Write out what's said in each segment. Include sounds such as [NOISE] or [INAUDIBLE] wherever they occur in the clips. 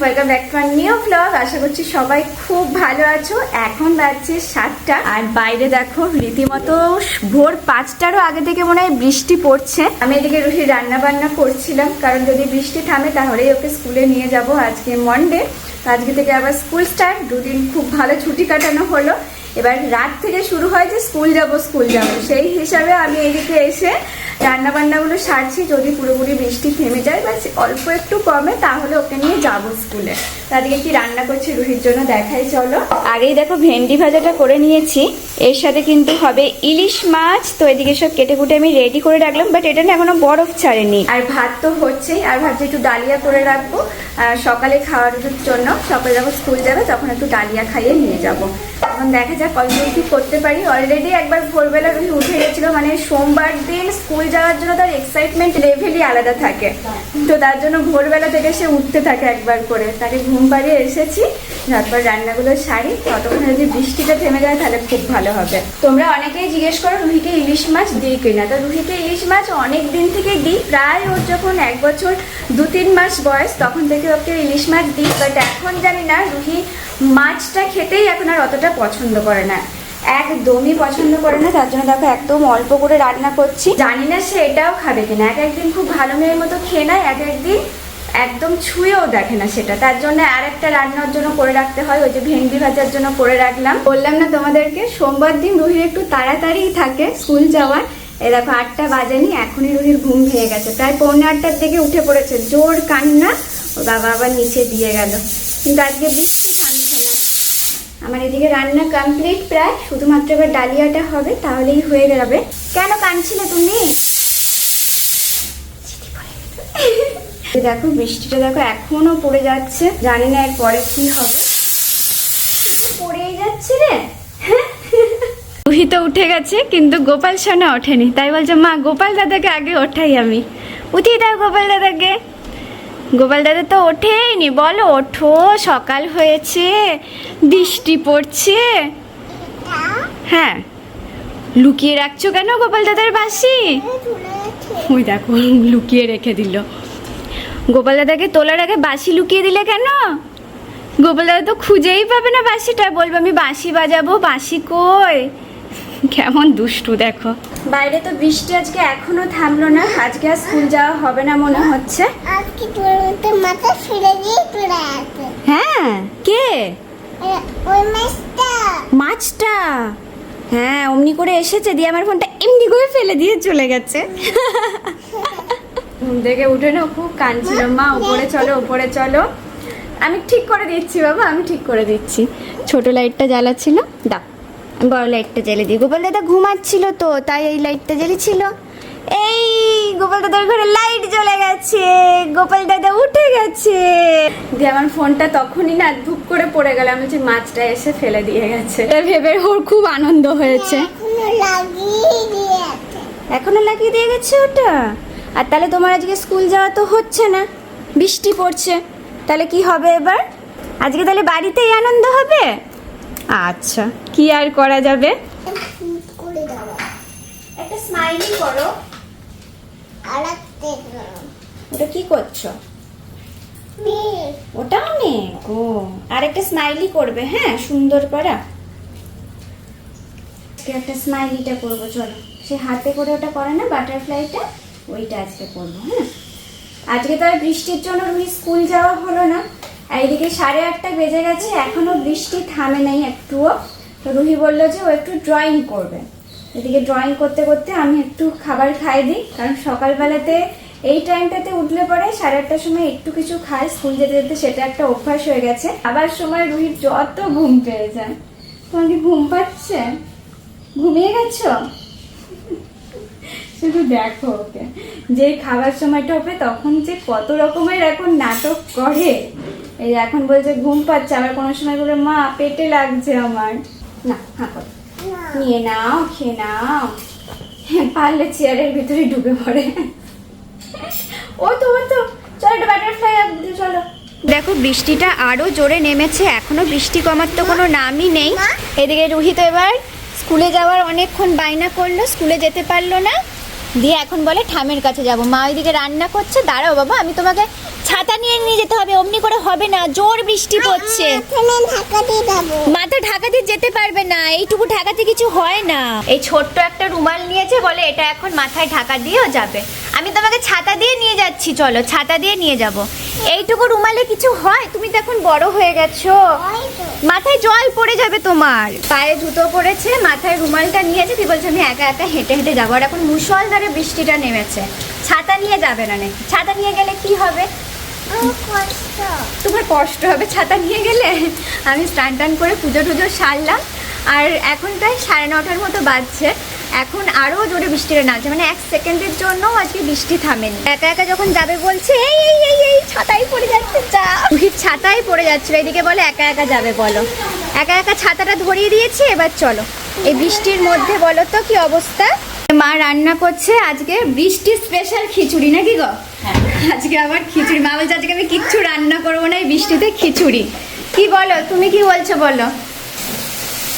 Welcome back to new blog আশা করছি সবাই খুব ভালো আছো। এখন বাজছে সাতটা। আর বাইরে দেখো, রীতিমতো ভোর পাঁচটারও আগে থেকে মনে হয় বৃষ্টি পড়ছে। আমি এদিকে রুহি রান্না বান্না করছিলাম, কারণ যদি বৃষ্টি থামে তাহলেই ওকে স্কুলে নিয়ে যাব আজকে মন্ডে আজকে থেকে আবার স্কুল স্টার্ট দুদিন খুব ভালো ছুটি কাটানো হলো। এবার রাত থেকে শুরু হয় যে স্কুল যাব স্কুল যাব। সেই হিসাবে আমি এদিকে এসে রান্না বান্নাগুলো সারছি। যদি পুরোপুরি বৃষ্টি থেমে যায় বা অল্প একটু কমে, তাহলে ওকে নিয়ে যাব স্কুলে। তাদেরকে কি রান্না করছি রুহির জন্য দেখাই, চলো। আগেই দেখো ভেন্ডি ভাজাটা করে নিয়েছি। এর সাথে কিন্তু হবে ইলিশ মাছ। তো এদিকে সব কেটে কুটে আমি রেডি করে রাখলাম বাট এটা না এখনও বরফ ছাড়েনি। আর ভাত তো হচ্ছেই। আর ভাবছি একটু ডালিয়া করে রাখব। সকালে খাওয়ার জন্য সকালে যখন স্কুল যাবে, তখন একটু ডালিয়া খাইয়ে নিয়ে যাব। এখন দেখা যাক কতদূর কি করতে পারি। অলরেডি একবার ভোরবেলা রুহি উঠে গেছিল মানে সোমবার দিন স্কুল যাওয়ার জন্য তার এক্সাইটমেন্ট লেভেলই আলাদা থাকে। তো তার জন্য ভোরবেলা থেকে সে উঠতে থাকে একবার করে। তাকে ঘুম পাড়িয়ে এসেছি, তারপর রান্নাগুলো সারি, ততক্ষণে যদি বৃষ্টিটা থেমে যায় তাহলে খুব ভালো হবে। তোমরা অনেকেই জিজ্ঞেস করো, রুহিকে ইলিশ মাছ দিই কিনা? তো রুহিকে ইলিশ মাছ অনেক দিন থেকে দিই। প্রায় ওর যখন এক বছর দু তিন মাস বয়স, তখন থেকে ওকে ইলিশ মাছ দিই। বাট এখন জানি না, রুহি মাছটা খেতেই এখন আর অতটা পছন্দ করে না। একদমই পছন্দ করে না, তার জন্য দেখো একদম অল্প করে রান্না করছি। জানি না সে এটাও খাবে কিনা, এক একদিন খুব ভালো মেয়ের মতো খেয়ে নেয়, এক একদিন একদম ছুঁয়েও দেখে না সেটা। তার জন্য আর একটা রান্নার জন্য করে রাখতে হয়, ওই যে ভেন্ডি ভাজার জন্য করে রাখলাম। বললাম না তোমাদেরকে, সোমবার দিন রুহির একটু তাড়াতাড়ি থাকে স্কুল যাওয়ার। এই দেখো আটটা বাজেনি, এখনই রুহির ঘুম ভেঙে গেছে। প্রায় পৌনে আটটার দিকে উঠে পড়েছে, জোর কান্না। ও বাবা আবার নিচে দিয়ে গেল। কিন্তু আজকে আমার এদিকে রান্না কমপ্লিট প্রায়, শুধুমাত্র এবার ডালিয়াটা হবে, তাহলেই হয়ে যাবে। কেন কাঁদছিলে তুমি? দেখো, বৃষ্টিটা দেখো এখনও পড়ে যাচ্ছে। জানি না এর পরে কি হবে। পড়েই যাচ্ছে রে। রুহি তো উঠে গেছে, কিন্তু গোপাল সোনা ওঠেনি। তাই বলছে, মা, গোপাল দাদাকে আগে ওঠাই আমি। উঠিয়ে দাও গোপাল দাদাকে। গোপাল দাদা তো ওঠেইনি, বলো, ওঠো, সকাল হয়েছে, বৃষ্টি পড়ছে। হ্যাঁ। লুকিয়ে রাখছো কেন গোপাল দাদার বাসি ওই দেখো, লুকিয়ে রেখে দিল। গোপাল দাদাকে তোলার আগে বাসি লুকিয়ে দিলে কেন? গোপাল দাদা তো খুঁজেই পাবে না বাসিটা বলব আমি বাসি বাজাবো বাসি কই? কেমন দুষ্টু দেখো। বাইরে তো বৃষ্টি আজকে এখনও থামলো না আজকে আর স্কুল যাওয়া হবে না মনে হচ্ছে। আজকে তোর মতো মাথা ফিরে তোরা আছে হ্যাঁ কে? ওই মাছটা। মাছটা? হ্যাঁ অমনি করে এসেছে দিয়ে আমার ফোনটা এমনি করে ফেলে দিয়ে চলে গেছে। ঘুম থেকে উঠে না খুব কাঁদছিল। মা উপরে চলো উপরে চলো। আমি ঠিক করে দিচ্ছি বাবা আমি ঠিক করে দিচ্ছি। ছোট লাইটটা জ্বালাচ্ছিল দাও। বড় লাইটটা জ্বালিয়ে দিই। গোপাল দাদা ঘুমাচ্ছিল তো তাই এই লাইটটা জ্বালিয়েছিল এই গোপাল দাদার ঘরে লাইট জ্বলে গেছে গোপাল দাদা উঠে গেছে। দিয়ে আমার ফোনটা তখনই না ধূপ করে পড়ে গেল আমি যে মাছটা এসে ফেলে দিয়ে গেছে। ভেবে ওর খুব আনন্দ হয়েছে। এখনও লাগিয়ে দিয়ে গেছে ওটা? আর তাহলে তোমার আজকে স্কুল যাওয়া তো হচ্ছে না বৃষ্টি পড়ছে। তাহলে কি হবে এবার? আজকে তাহলে বাড়িতেই আনন্দ হবে? আচ্ছা কি আর করা যাবে? করে একটা স্মাইলি করো। আর ওটা কি করছ? ওটা অনেক ও আর একটা স্মাইলি করবে হ্যাঁ সুন্দর করা। একটা স্মাইলিটা করব চলো। সে হাতে করে ওটা করে না বাটারফ্লাইটা ওইটা আজকে করব হ্যাঁ। আজকে তো আর বৃষ্টির জন্য স্কুল যাওয়া হলো না। আর এদিকে সাড়ে আটটা বেজে গেছে, এখনও বৃষ্টি থামে নাই একটুও। তো রুহি বলল যে ও একটু ড্রয়িং করবে। এদিকে ড্রয়িং করতে করতে আমি একটু খাবার খাই দিই, কারণ সকালবেলাতে এই টাইমটাতে উঠলে পরে সাড়ে আটটার সময় একটু কিছু খাই স্কুল যেতে যেতে সেটা একটা অভ্যাস হয়ে গেছে। আবার সময় রুহির যত ঘুম পেয়ে যায়। তোমার কি ঘুম পাচ্ছে? ঘুমিয়ে গেছো? [LAUGHS] শুধু দেখো ওকে। যে খাবার সময়টা হবে তখন যে কত রকমের এখন নাটক করে। এই যে এখন বলছে ঘুম পাচ্ছে আবার কোনো সময় বলে মা পেটে লাগছে আমার। না হ্যাঁ নিয়ে নাও খেয়ে নাও। পারলে চেয়ারের ভিতরে ঢুকে পড়ে। ও তো ও তো। চলো একটা বাটারফ্লাই চলো। দেখো বৃষ্টিটা আরও জোরে নেমেছে এখনও বৃষ্টি কমার তো কোনো নামই নেই। এদিকে রুহি তো এবার স্কুলে যাওয়ার অনেকক্ষণ বায়না করল স্কুলে যেতে পারল না। দিয়ে এখন বলে ঠামের কাছে যাব। মা ওইদিকে রান্না করছে দাঁড়াও বাবা আমি তোমাকে ছাতা নিয়ে নিয়ে যেতে হবে অমনি করে হবে না জোর বৃষ্টি পড়ছে। এখানে ঢাকা দিয়ে মাথা ঢাকাতে যেতে পারবে না এইটুকু ঢাকাতে কিছু হয় না। এই ছোট্ট একটা রুমাল নিয়েছে বলে এটা এখন মাথায় ঢাকা দিয়েও যাবে। আমি তোমাকে ছাতা দিয়ে নিয়ে যাচ্ছি চলো ছাতা দিয়ে নিয়ে যাব। এইটুকু রুমালে কিছু হয়? তুমি তো এখন বড় হয়ে গেছো। মাথায় জল পড়ে যাবে তোমার। পায়ে জুতো পড়েছে মাথায় রুমালটা নিয়েছে। তুই বলছে আমি একা একা হেঁটে হেঁটে যাব। আর এখন মুসলধারে বৃষ্টিটা নেমেছে। ছাতা নিয়ে যাবে না নাকি? ছাতা নিয়ে গেলে কি হবে? তোমার কষ্ট হবে ছাতা নিয়ে গেলে? আমি স্নান টান করে পুজো টুজো সারলাম আর এখন প্রায় সাড়ে নটার মতো বাজছে। এখন আরও জোরে বৃষ্টিটা নামছে মানে এক সেকেন্ডের জন্য আজকে বৃষ্টি থামেনি। একা একা যখন যাবে বলছে এই এই এই এই ছাতাই পড়ে যাচ্ছে যা। রুহির ছাতাই পড়ে যাচ্ছিল এদিকে বলে একা একা যাবে বলো। একা একা ছাতাটা ধরিয়ে দিয়েছি এবার চলো। এই বৃষ্টির মধ্যে বলো তো কি অবস্থা? মা রান্না করছে আজকে বৃষ্টির স্পেশাল খিচুড়ি নাকি গো? আজকে আবার খিচুড়ি। মা বলছে আজকে আমি কিচ্ছু রান্না করব না এই বৃষ্টিতে খিচুড়ি। কি বলো তুমি কি বলছো বলো?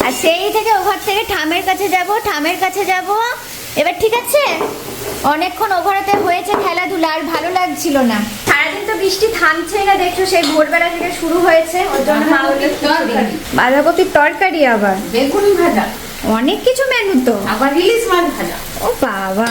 আর সেই থেকে ওভার থেকে ঠামের কাছে যাব ঠামের কাছে যাব। এবার ঠিক আছে? অনেকক্ষণ ওভারেতে হয়েছে খেলাধুলা আর ভালো লাগছিল না। সারাদিন তো বৃষ্টি থামছেই না দেখছ সেই ভোরবেলা থেকে শুরু হয়েছে। ওর জন্য। বাঁধাকপির তরকারি আবার? বেগুন ভাজা। অনেক কিছু মেনু তো। আবার ইলিশ মাছ ভাজা। ও বাবা।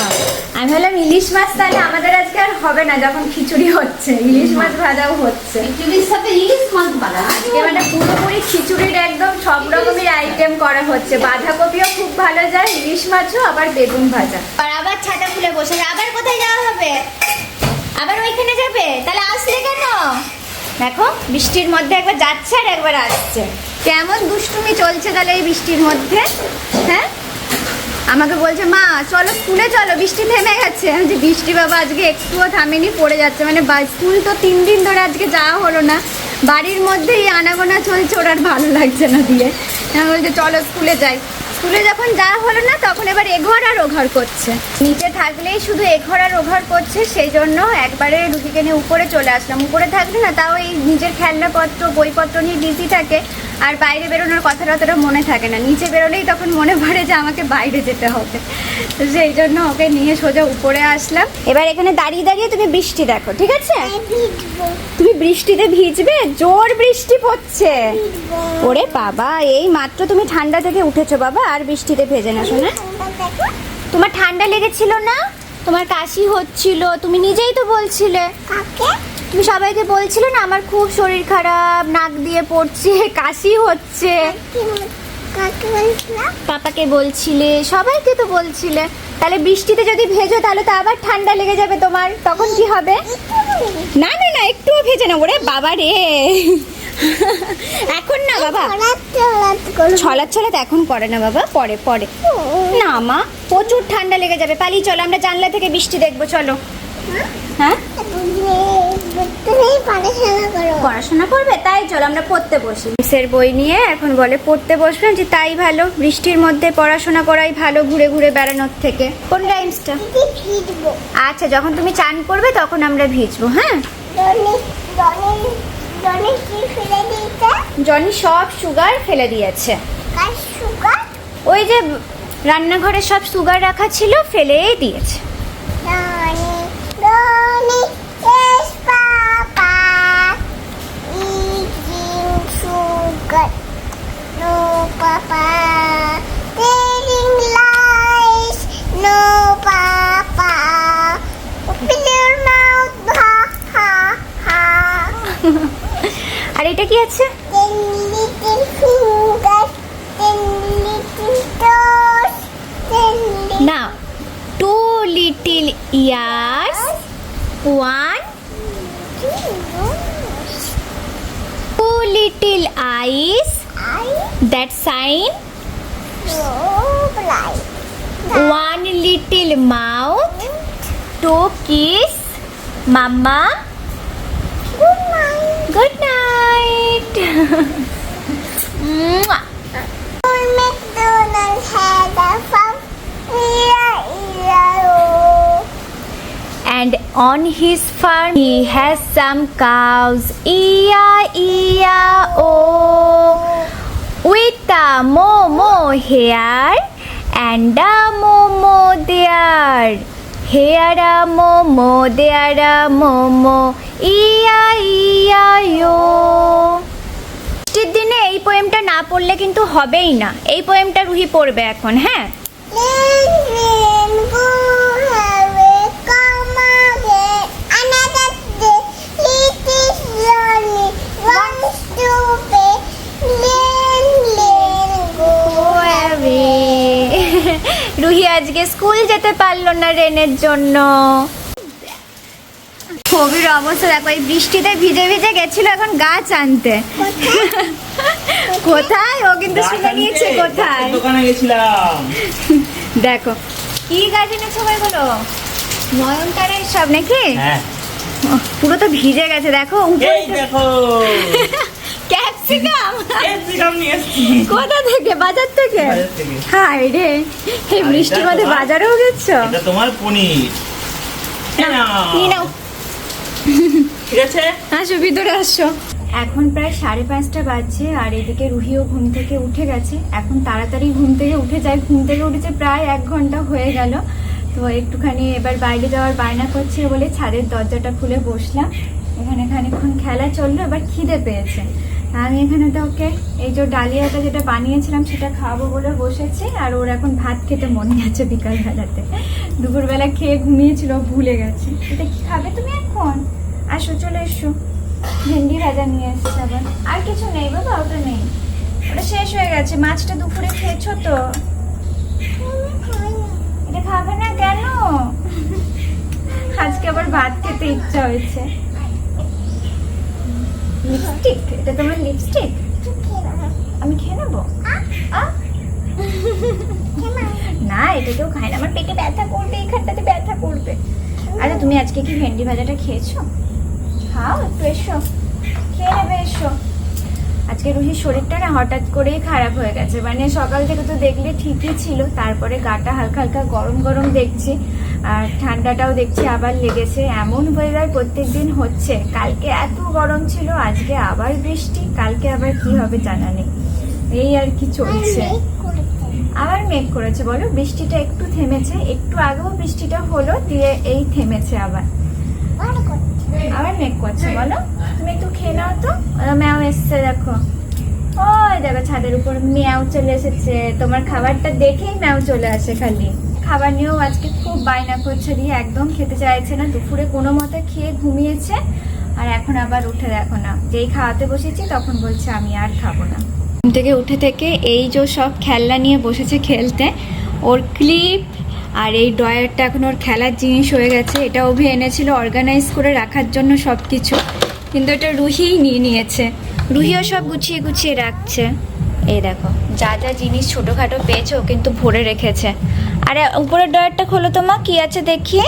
আমি ভাবলাম ইলিশ মাছ তাহলে আমাদের আজকে আর হবে না যখন খিচুড়ি হচ্ছে ইলিশ মাছ ভাজাও হচ্ছে। খিচুড়ির সাথে ইলিশ মাছ ভাজা আজকে মানে পুরোপুরি খিচুড়ির একদম সব রকমের আইটেম করা হচ্ছে। বাঁধাকপিও খুব ভালো যায় ইলিশ মাছও আবার বেগুন ভাজা। আর আবার ছাতা খুলে বসে আবার কোথায় যাওয়া হবে? আবার ওইখানে যাবে? তাহলে আসলে কেন? দেখো বৃষ্টির মধ্যে একবার যাচ্ছে আর একবার আসছে। কেমন দুষ্টুমি চলছে তাহলে এই বৃষ্টির মধ্যে? হ্যাঁ? আমাকে বলছে, মা, চলো, স্কুলে চলো, বৃষ্টি থেমে গেছে। যে বৃষ্টি বাবা, আজকে একটুও থামেনি, পড়ে যাচ্ছে। মানে স্কুল তো তিন দিন ধরে আজকে যাওয়া হলো না। বাড়ির মধ্যেই আনাগোনা চলছে, ওর আর ভালো লাগছে না দিয়ে। বলছে, চলো, স্কুলে যাই। স্কুলে যখন যাওয়া হলো না, তখন এবার এঘর আর ওঘর করছে। নিচে থাকলেই শুধু এঘর আর ওঘর করছে, সেই জন্য একবারে রুটিকে নিয়ে উপরে চলে আসলাম। উপরে থাকলে না, তাও এই নিজের খেলনাপত্র, বইপত্র নিয়ে বিজি থাকে। আর বাইরে বেরোনোর কথাটা অতটা মনে থাকে না। নিচে বেরোলেই তখন মনে পড়ে যে আমাকে বাইরে যেতে হবে। তো সেই জন্য ওকে নিয়ে সোজা উপরে আসলাম। এবার এখানে দাঁড়িয়ে দাঁড়িয়ে তুমি বৃষ্টি দেখো ঠিক আছে? তুমি বৃষ্টিতে ভিজবে? জোর বৃষ্টি পড়ছে। ওরে বাবা এই মাত্র তুমি ঠান্ডা থেকে উঠেছো বাবা আর বৃষ্টিতে ভেজে না শোনা। তোমার ঠান্ডা লেগেছিল না? তোমার কাশি হচ্ছিল তুমি নিজেই তো বলছিলে। কাকে? তুমি সবাইকে বলছিলে না আমার খুব শরীর খারাপ নাক দিয়ে পড়ছে [LAUGHS] কাশি হচ্ছে। পাপাকে বলছিলে সবাইকে তো বলছিলে। তাহলে বৃষ্টিতে যদি ভেজো তাহলে তো আবার ঠান্ডা লেগে যাবে তোমার। তখন কি হবে? না না না একটুও ভেজে না ওরে বাবা রে। [LAUGHS] এখন না বাবা। ছলাৎ ছলাৎ এখন করে না বাবা পরে পরে। না মা প্রচুর ঠান্ডা লেগে যাবে। পালিয়ে চলো আমরা জানলা থেকে বৃষ্টি দেখব চলো। হ্যাঁ? তুমি পড়াশোনা করবে তাই চলো আমরা পড়তে বসি। মিসের বই নিয়ে এখন বলে পড়তে বসলাম যে তাই ভালো বৃষ্টির মধ্যে পড়াশোনা করাই ভালো ঘুরে ঘুরে বেড়ানোর থেকে। কোন টাইমসটা? আচ্ছা যখন তুমি চান করবে তখন আমরা ভিজবো হ্যাঁ? জনি সব সুগার ফেলে দিয়েছে। ওই যে রান্নাঘরে সব সুগার রাখা ছিল ফেলেই দিয়েছে। Papa telling lies no papa open your mouth ha ha ha আর এটা কি আছে ten little fingers ten little toes ten little না two little ears one two little eyes That sign? One little mouth Two kiss Mama. Good night. Good night. [LAUGHS] McDonald's had a fun oh. and on his farm he has some cows. E-I-E-I-O. With a moo-moo here and a moo-moo there. Here a moo moo there a moo moo E I E I O বৃষ্টির দিনে এই পোয়েমটা না পড়লে কিন্তু হবেই না। এই পোয়েমটা রুহি পড়বে এখন হ্যাঁ? আজকে স্কুল যেতে পারল না রেনের জন্য। কবির অবস্থা দেখো এই বৃষ্টিতে ভিজে ভিজে গেছিল এখন গাছ আনতে কোথায়? ও কিন্তু শুনে নিয়েছে কোথায়? দোকানে গেছিলাম। দেখো কি গাছ এনেছো ভাই বলো নয়নতারা সব নাকি? হ্যাঁ। পুরো তো ভিজে গেছে দেখো দেখো। ক্যাপসিকাম ক্যাপসিকাম নিয়ে এসেছি। কোথা থেকে? বাজার থেকে? হাই রে এই আর বৃষ্টির মধ্যে বাজারেও গেছো? এটা তোমার পনির। নাও। ঠিক আছে? আসো ভিতরে আসো। এখন প্রায় সাড়ে পাঁচটা বাজছে আর এদিকে রুহিও ঘুম থেকে উঠে গেছে। এখন তাড়াতাড়ি ঘুম থেকে উঠে যায়। ঘুম থেকে উঠেছে প্রায় এক ঘণ্টা হয়ে গেল। তো একটুখানি এবার বাইরে যাওয়ার বায়না করছে বলে ছাদের দরজাটা খুলে বসলাম। এখানে খানিকক্ষণ খেলা চলল এবার খিদে পেয়েছে। আমি এখানে তো ওকে এই যে ডালিয়াটা যেটা বানিয়েছিলাম সেটা খাওয়াবো বলে বসেছি আর ওর এখন ভাত খেতে মনে আছে বিকাল বেলাতে। দুপুরবেলা খেয়ে ঘুমিয়েছিল ভুলে গেছে। এটা কি খাবে তুমি এখন? আসো চলে এসো। ভেন্ডি ভাজা নিয়ে এসছে আবার। আর কিছু নেই বাবা ওটা নেই। ওটা শেষ হয়ে গেছে মাছটা দুপুরে খেয়েছো তো? এটা খাবে না কেন? আজকে আবার ভাত খেতে ইচ্ছা হয়েছে। লিপস্টিক? এটা তোমার লিপস্টিক। আমি খেয়ে নেব। না, এটা কেউ খায় না। আমার পেটে ব্যথা করবে, এখানটাতে ব্যথা করবে। আরে, তুমি আজকে কি ভেন্ডি ভাজাটা খেয়েছো? খাও, একটু এসো। খেয়ে নেবে, এসো। আজকে রুহির শরীরটা না হঠাৎ করেই খারাপ হয়ে গেছে। মানে সকাল থেকে তো দেখলে ঠিকই ছিল, তারপরে গাটা হালকা হালকা গরম গরম দেখছি। আর ঠান্ডাটাও দেখছি আবার লেগেছে। এমন ওয়েদার প্রত্যেক দিন হচ্ছে। কালকে এত গরম ছিল আজকে আবার বৃষ্টি কালকে আবার কি হবে জানা নেই। এই আর কি চলছে। আবার মেঘ করেছে বলো? বৃষ্টিটা একটু থেমেছে একটু আগেও বৃষ্টিটা হলো দিয়ে এই থেমেছে আবার। আবার মেঘ করছে বলো? তুমি একটু খেয়ে নাও তো। ম্যাও এসছে দেখো। ওই দেখো ছাদের উপর ম্যাও চলে এসেছে। তোমার খাবারটা দেখেই ম্যাও চলে আসে খালি। খাবার নিয়েও আজকে খুব বায়না করছে দিয়ে একদম খেতে চাইছে না, দুপুরে কোনো মতে খেয়ে ঘুমিয়েছে। আর এখন আবার উঠে দেখো না, যেই খাওয়াতে বসেছি তখন বলছে আমি আর খাব না। ঘুম থেকে উঠে থেকে এই যে সব খেলনা নিয়ে বসেছে খেলতে, ওর ক্লিপ আর এই ড্রয়ারটা এখন ওর খেলার জিনিস হয়ে গেছে। এটা অভি এনেছিল অর্গানাইজ করে রাখার জন্য সব কিছু কিন্তু এটা রুহিই নিয়ে নিয়েছে। রুহিও সব গুছিয়ে গুছিয়ে রাখছে। এই দেখো, যা যা জিনিস ছোটোখাটো পেয়েছে ও কিন্তু ভরে রেখেছে। আরে, উপরের ড্রয়ারটা খোলো তো মা, কি আছে দেখি?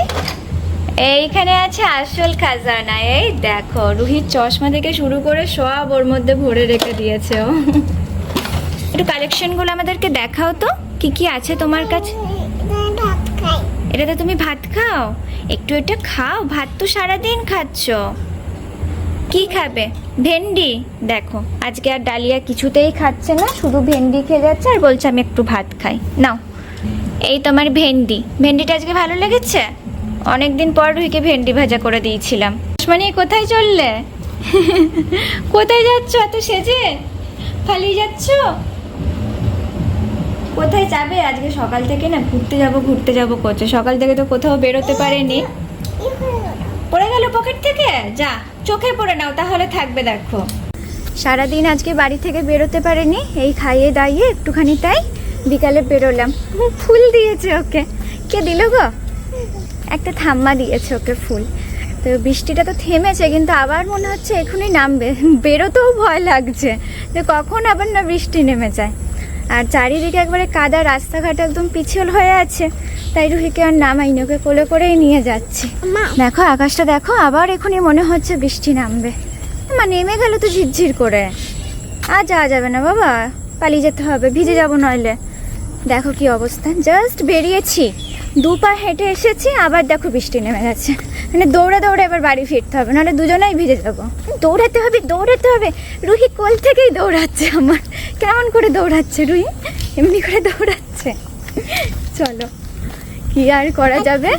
এইখানে আছে আসল খাজানা, এই দেখো, রুহির চশমা থেকে শুরু করে সব ওর মধ্যে ভরে রেখে দিয়েছে ও। একটু কালেকশনগুলো আমাদেরকে দেখাও তো, কি কি আছে তোমার কাছে? এটাতে তুমি ভাত খাও? একটু এটা খাও, ভাত তো সারাদিন খাচ্ছ। কি খাবে? ভেন্ডি? দেখো, আজকে আর ডালিয়া কিছুতেই খাচ্ছে না, শুধু ভেন্ডি খেয়ে যাচ্ছে আর বলছে আমি একটু ভাত খাই। নাও। এই তোমার ভেন্ডি। ভেন্ডিটা আজকে ভালো লেগেছে? অনেকদিন পর রুহিকে ভেন্ডি ভাজা করে দিয়েছিলাম। মানে কোথায় চললে? [LAUGHS] কোথায় যাচ্ছ এত সেজে? পালিয়ে যাচ্ছ? কোথায় যাবে? আজকে সকাল থেকে না ঘুরতে যাব ঘুরতে যাব করছে সকাল থেকে তো কোথাও বেরোতে পারেনি। পড়ে গেল পকেট থেকে? যা, চোখে পড়ে নাও, তাহলে থাকবে দেখো। সারাদিন আজকে বাড়ি থেকে বেরোতে পারেনি, এই খাইয়ে দাইয়ে একটুখানি তাই বিকালে বেরোলাম। ফুল দিয়েছে ওকে। কে দিল গো? একটা থাম্মা দিয়েছে ওকে ফুল। তো বৃষ্টিটা তো থেমেছে কিন্তু আবার মনে হচ্ছে এখনই নামবে। বেরোতেও ভয় লাগছে যে কখন আবার না বৃষ্টি নেমে যায়। আর চারিদিকে একবারে কাদা রাস্তাঘাট একদম পিছল হয়ে আছে। তাই রুহিকে আর নামাইনি ওকে কোলে করেই নিয়ে যাচ্ছি। মা। দেখো আকাশটা দেখো আবার এখনই মনে হচ্ছে বৃষ্টি নামবে। মা নেমে গেল তো ঝিরঝির করে। আর যাওয়া যাবে না বাবা। পালিয়ে যেতে হবে ভিজে যাব নইলে। দেখো কি অবস্থা। জাস্ট বেরিয়েছি। দু পা হেঁটে এসেছি, আবার দেখো বৃষ্টি নেমে গেছে। মানে দৌড়ে দৌড়ে এবার বাড়ি ফিরতে হবে, নাহলে দুজনেই ভিজে যাব। দৌড়াতে হবে দৌড়াতে হবে। রুহি কোল থেকেই দৌড়াচ্ছে আমার। কেমন করে দৌড়াচ্ছে রুহি? এমনি করে দৌড়াচ্ছে। চলো, কি আর করা যাবে?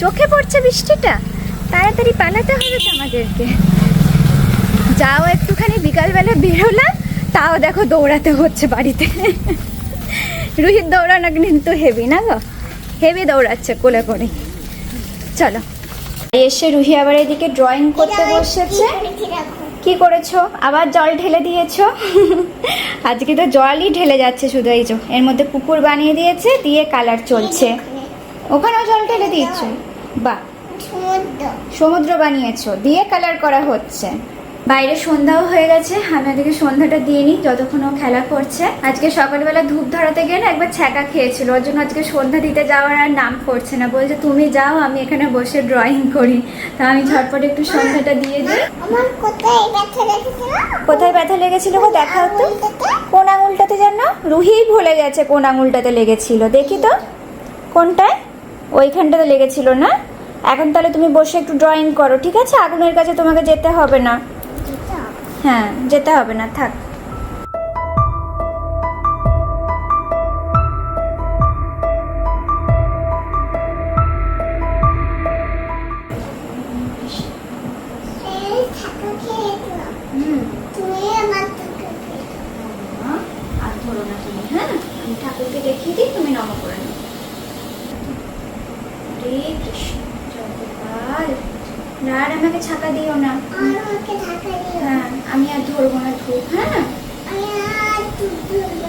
চোখে পড়ছে বৃষ্টিটা। তাড়াতাড়ি পালাতে হবে তো আমাদেরকে। যাও একটুখানি, বিকালবেলা বেরোলাম। তাও দেখো দৌড়াতে হচ্ছে বাড়িতে। রুহির দৌড়ানো কিন্তু হেভি না গো? হেভি দৌড়াচ্ছে কোলে করে। চলো। এসে রুহি আবার এদিকে ড্রয়িং করতে বসেছে। কি করেছ? আবার জল ঢেলে দিয়েছ? [LAUGHS] আজকে তো জলই ঢেলে যাচ্ছে শুধু এই যে। এর মধ্যে পুকুর বানিয়ে দিয়েছে দিয়ে কালার চলছে। ওখানেও জল ঢেলে দিয়েছ? বাহ। সমুদ্র। সমুদ্র বানিয়েছো দিয়ে কালার করা হচ্ছে। বাইরে সন্ধ্যাও হয়ে গেছে। আমি ওদিকে সন্ধ্যাটা দিয়ে নিই যতক্ষণ ও খেলা করছে। আজকে সকালবেলা ধূপ ধরাতে গিয়ে না একবার ছ্যাঁকা খেয়েছিল। ওর জন্য আজকে সন্ধ্যা দিতে যাওয়ার আর নাম করছে না। বলছে তুমি যাও আমি এখানে বসে ড্রয়িং করি। তা আমি ঝটপট একটু সন্ধ্যাটা দিয়ে দিই। কোথায় ব্যথা লেগেছিল? কোথায় ব্যথা লেগেছিল গো দেখাও তো? কোন আঙুলটাতে যেন? রুহিই ভুলে গেছে কোন আঙুলটাতে লেগেছিল। দেখি তো কোনটায়? ওইখানটাতে লেগেছিল না? এখন তাহলে তুমি বসে একটু ড্রয়িং করো ঠিক আছে? আগুনের কাছে তোমাকে যেতে হবে না। হ্যাঁ যেতে হবে না থাক। না আর আমাকে ছাকা দিও না। আর আমাকে ছাকা দিও। হ্যাঁ আমি আর ধরবো না ধূপ হ্যাঁ? আমি আর ধরবো